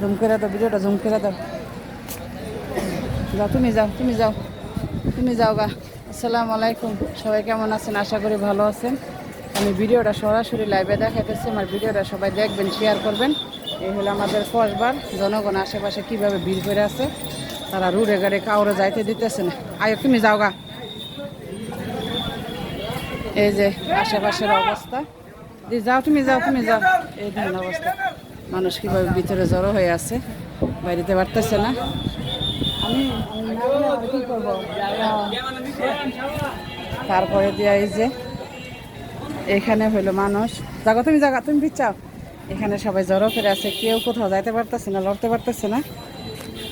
Zoom করে দাও, ভিডিওটা জুম করে দাও। যাও, তুমি যাও তুমি যাও। তুমি যাও গা। আসসালামু আলাইকুম। সবাই কেমন আছেন? আশা করি ভালো আছেন। আমি ভিডিওটা সরাসরি লাইভে দেখাইতেছি। আমার ভিডিওটা সবাই দেখবেন শেয়ার করবেন। এই হলো আমাদের কসবার জনগণ আশেপাশে কীভাবে ভিড় করে আছে, তারা রুড়ে গাড়ি কাউরে যাইতে দিতেছে না আয়ো, তুমি যাও গা। এই যে আশেপাশের অবস্থা। যাও, তুমি যাও তুমি যাও। এই ধরনের অবস্থা। মানুষ কীভাবে ভিতরে জড়ো হয়ে আছে, বাইরেতে পারতেছে না। আমি তারপরে দিয়া এই যে, এখানে হইল মানুষ। জাগো তুমি, জাগা, তুমি বিচ্ছাও এখানে সবাই জড়ো করে আছে, কেউ কোথাও যাইতে পারতেছে না, লড়তে পারতেছে না।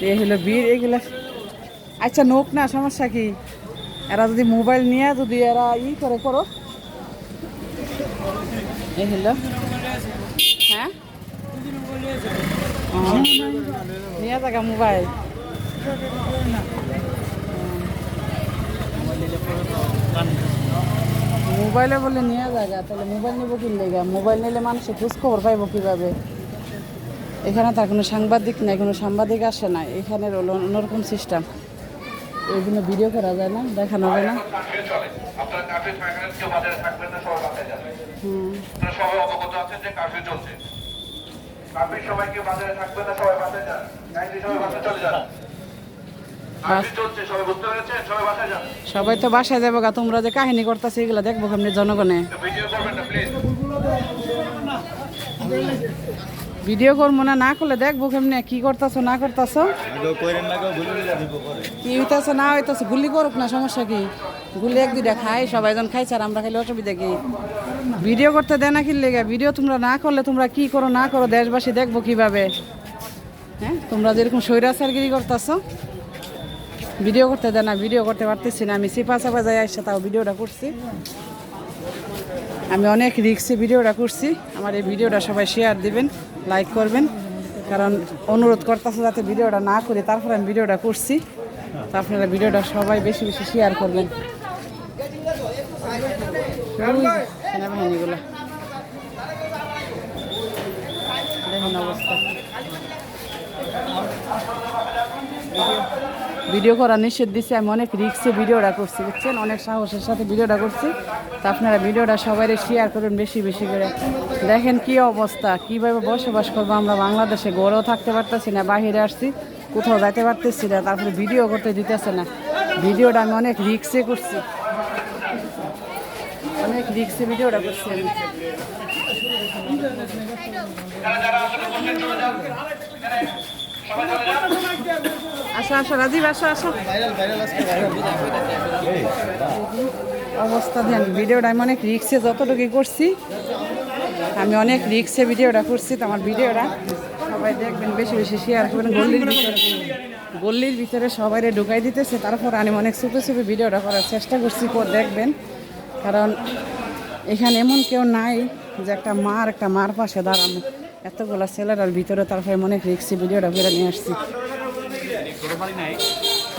এই হলো বীর এগুলা। আচ্ছা নোক না, সমস্যা কি? এরা যদি মোবাইল নিয়ে যদি এরা ই করে, করো। এই হলো হ্যাঁ? নিয়ে থাকা মোবাইল মোবাইলে বলে নিয়ে জায়গা তাহলে মোবাইল নেব কি লেগা? মোবাইল নিলে মানুষে খোঁজ খবর পাইবো কীভাবে? এখানে তার কোনো সাংবাদিক নাই কোনো সাংবাদিক আসে না এখানে হলো অন্যরকম সিস্টেম এইগুলো ভিডিও করা যায় না দেখানো যায় না। হুম। সবাই বাজারে থাকবেন না বাসায় যান। বাসায় চলে যান। তো বাসায় যাব গা তোমরা যে কাহিনী করতেছে এগুলো দেখব কেমনি জনগণে। ভিডিও করব না না করলে দেখব কেমনে কি করতেছো না করতেছো? কি হইতেছে না হইতেছে গুলি করুক না সমস্যা কি? গুলি এক দুইটা খাই সবাই জন খাইছে আর আমরা খাইলে অসুবিধা কি? ভিডিও করতে দেয় না কি লেগে? ভিডিও তোমরা না করলে তোমরা কি করো না করো দেশবাসী দেখব কীভাবে? হ্যাঁ তোমরা যেরকম স্বৈরাচারগিরি করতেছো ভিডিও করতে দেয় না ভিডিও করতে পারতেছি না আমি সিপা চাপা যাই আসছে তাও ভিডিওটা করছি। আমি অনেক রিক্সে ভিডিওটা করছি। আমার এই ভিডিওটা সবাই শেয়ার দিবেন লাইক করবেন। কারণ অনুরোধ করতেছে যাতে ভিডিওটা না করে তারপরে আমি ভিডিওটা করছি। তো আপনারা ভিডিওটা সবাই বেশি বেশি শেয়ার করবেন। অবস্থা। ভিডিও করা নিষেধ দিচ্ছে আমি অনেক রিক্সে ভিডিওটা করছি বুঝছেন অনেক সাহসের সাথে ভিডিওটা করছি তো আপনারা ভিডিওটা সবাই শেয়ার করুন বেশি বেশি করে দেখেন কি অবস্থা কীভাবে বসবাস করব আমরা বাংলাদেশে গড়েও থাকতে পারতেছি না বাহিরে আসছি কোথাও যাইতে পারতেছি না তারপরে ভিডিও করতে দিতেছে না ভিডিওটা আমি অনেক রিক্সে করছি অনেক রিক্সে ভিডিওটা করছি আমি আসো আসো, রাজীব, আসো আসো। অবস্থা দেন, ভিডিওটা আমি অনেক রিক্সে যতটুকু করছি, আমি অনেক রিক্সে ভিডিওটা করছি, তো আমার ভিডিওটা সবাই দেখবেন, বেশি বেশি শেয়ার করবেন। গল্লির ভিতরে গল্লির ভিতরে সবাই ঢুকাই দিতেছে, তারপর আমি অনেক চুপে চুপে ভিডিওটা করার চেষ্টা করছি পর দেখবেন। কারণ এখানে এমন কেউ নাই যে একটা মার একটা মার পাশে দাঁড়ানো। এতগুলা ছেলেরার ভিতরে তারপরে আমি অনেক রিক্সি ভিডিওটা করে নিয়ে আসছি।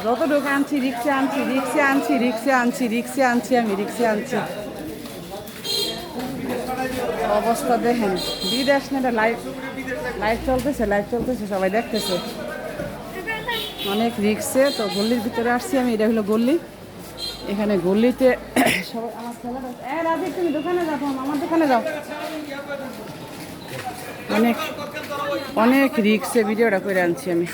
যত ঢোকে আনছি, রিক্সে আনছি রিক্সে আনছি রিক্সে আনছি রিক্সে আনছি, আমি রিক্সে আনছি। অবস্থা দেখেন, বিদেশ না লাইভ লাইভ চলতেছে লাইভ চলতেছে, সবাই দেখতেছে। অনেক রিক্সে, তো গল্লির ভিতরে আসছি আমি, এটা হলো গল্লি এখানে গল্লিতে সবাই আমার ছেলেরা এ রাজীব, তুমি দোকানে যাও আমার দোকানে যাও। অনেক অনেক রিক্সে ভিডিওটা করে আনছি আমি।